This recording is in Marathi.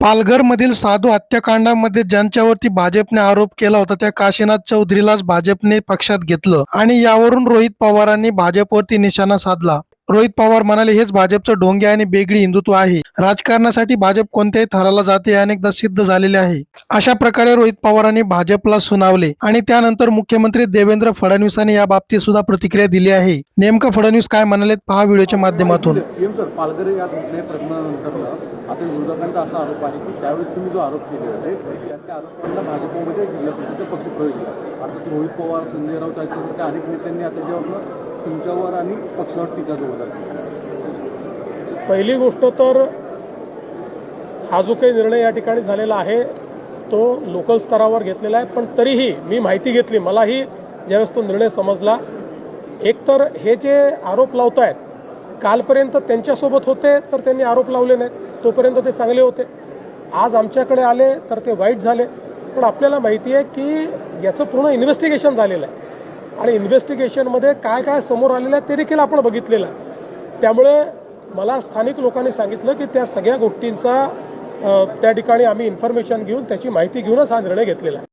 पालघरमधील साधू हत्याकांडामध्ये ज्यांच्यावरती भाजपने आरोप केला होता त्या काशीनाथ चौधरीलाच भाजपने पक्षात घेतलं आणि यावरून रोहित पवारांनी भाजपवरती निशाणा साधला. रोहित पवार म्हणाले हेच भाजपचं ढोंगे आणि बेगडी हिंदुत्व आहे. राजकारणासाठी भाजप कोणत्याही थराला जाते अनेकदा सिद्ध झालेले आहे. अशा प्रकारे रोहित पवारांनी भाजपला सुनावले आणि त्यानंतर मुख्यमंत्री देवेंद्र फडणवीसांनी या बाबतीत सुद्धा प्रतिक्रिया दिली आहे. नेमकं फडणवीस काय म्हणाले पहा व्हिडिओच्या माध्यमातून. आता विरोधकांचा असा आरोप आहे की त्यावेळेस तुम्ही जो आरोप केले होते त्या आरोपांना भाजपमध्ये जिल्हा परिषदेचे पक्ष प्रवेश दिला रोहित पवार संजय राऊत याच्यासारख्या अनेक नेत्यांनी आता जेव्हा तुमच्यावर आणि पक्षावर टीका जोरदार पहिली गोष्ट तर हा जो काही निर्णय या ठिकाणी झालेला आहे तो लोकल स्तरावर घेतलेला आहे पण तरीही मी माहिती घेतली मलाही ज्यावेळेस तो निर्णय समजला. एकतर हे जे आरोप लावत आहेत कालपर्यंत त्यांच्यासोबत होते तर त्यांनी आरोप लावले नाहीत. तोपर्यंत ते चांगले होते. आज आमच्याकडे आले तर ते वाईट झाले. पण आपल्याला माहिती आहे की याचं पूर्ण इन्व्हेस्टिगेशन झालेलं आहे. आणि इन्व्हेस्टिगेशनमध्ये काय काय समोर आलेलं आहे ते देखील आपण बघितलेलं आहे. त्यामुळे मला स्थानिक लोकांनी सांगितलं की त्या सगळ्या गोष्टींचा त्या ठिकाणी आम्ही इन्फॉर्मेशन घेऊन त्याची माहिती घेऊनच हा निर्णय घेतलेला आहे.